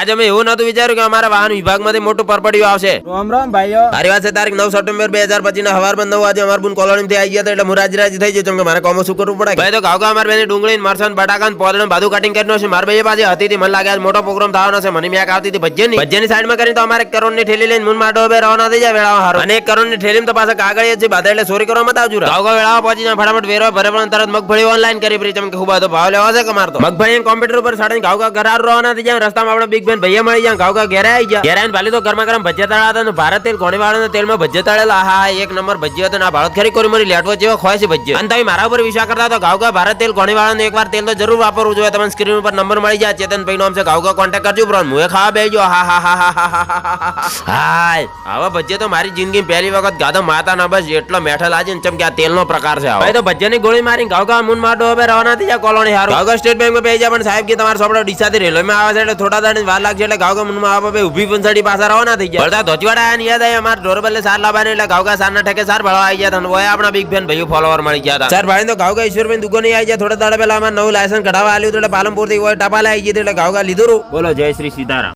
આજે અમે એવું નતું વિચાર્યું કે અમારા વાહન વિભાગમાંથી મોટું પરપડિયું આવશે. રામ રામ ભાઈઓ. મારી વાત છે તારીખ નવ સપ્ટેમ્બર બે હજાર પચીસ ના હવારમાં નવ વાગે અમાર બુન કોલોની થી આવી ગયા એટલે હું રાજી રાજી થઈ ગયો કેમ કે મારે કોમો શું કરવું પડે? ભાઈ તો ગાવ અમારે બેની ડુંગળી મરસન બટાકા પોદણ બધું કટિંગ કરીને છે. મારા ભાઈ પાસે હતી. મને લાગે આજ મોટો પ્રોગ્રામ થવાનો છે. મને મેક આવતી હતી ભજ્યની ભજ્યની સાઈડમાં કરીને તો અમારે કરોડની ઠેલી લઈને મુન માટો બે રવાના થઈ જાય વેળાવા હારો. અને એક કરોડની ઠેલી તો પાસે કાગળ છે બાધા એટલે ચોરી કરવા મત આવજો ગાવ વેળાવા પહોંચી જાય ફટાફટ વેરો ભરે પણ તરત મગફળી ઓનલાઈન કરી પડી કે ખૂબ બધો ભાવ લેવા છે કે મારતો? મગફળી કોમ્પ્યુટર ઉપર સાડીને ગાવ ઘરાર રવાના થઈ જાય રસ્તામાં આપણે બિગ બેન ભૈયા મળી ગયા ગાવ ગાવ ઘેરા આવી ગયા. ઘેરા ભાલી તો ગરમા ગરમ ભજીયા તળા હતા ભારત તેલ ગોણીવાળાના તેલમાં ભજીયા તળેલા. હા એક નંબર ભજીયા હતો ના ભારત ખરી કરી મારી લેટવો જેવો ખોય છે ભજીયા. અને તમે મારા ઉપર વિશ્વાસ કરતા તો ગાવ ગાવ ભારત તેલ ઘોડવાનું એક વાર તેલ તો જરૂર વાપરવું જોઈએ. તમને સ્ક્રીન ઉપર નંબર મળી જાય. ચેતન ભાઈ નો આમ છે ગાવ ગાવ કોન્ટેક્ટ કરજો બ્રોન મુએ ખાવા બેજો હા હા હા હા હા હા હા હવે ભજીયા તો મારી જિંદગી પહેલી વખત ગાધો માતા ના બસ એટલો મેઠલ આજે ચમ કે આ તેલનો પ્રકાર છે ભાઈ, તો ભજીયાની ગોળી મારી ગાવ ગાવ મૂનમાં ડોબે રવાના થઈ જાય કોલોની હારું. ગાવ સ્ટેટ બેંકમાં પેજા પણ સાહેબ કે તમારે સોપડા ડીસાથી રેલવે માં આવે છે એટલે થોડા દાડે વાર લાગશે એટલે ગાવગા મુનમાં મનમાં ભાઈ ઊભી પંસાડી પાછા રવાના થઈ ગયા. વળતા ધોચવાડા આની ને યાદ આવી અમારા ડોરબેલે સાર લાવવાની એટલે સાર સારના ઠેકે સાર ભળવા આવી ગયા હતા. ઓય આપણા બિગ ફેન ભાઈઓ ફોલોવર મળી ગયા હતા. સર ભાઈ તો ગાવગા ઈશ્વરભાઈ દુકાને આવી ગયા. થોડા દાડા પહેલા અમારે નવું લાયસન્સ કઢાવવા આવ્યું એટલે પાલનપુરથી ઓય ટપાલે આવી ગઈ એટલે એટલે ગાવગા લીધું બોલો જય શ્રી સીતારામ.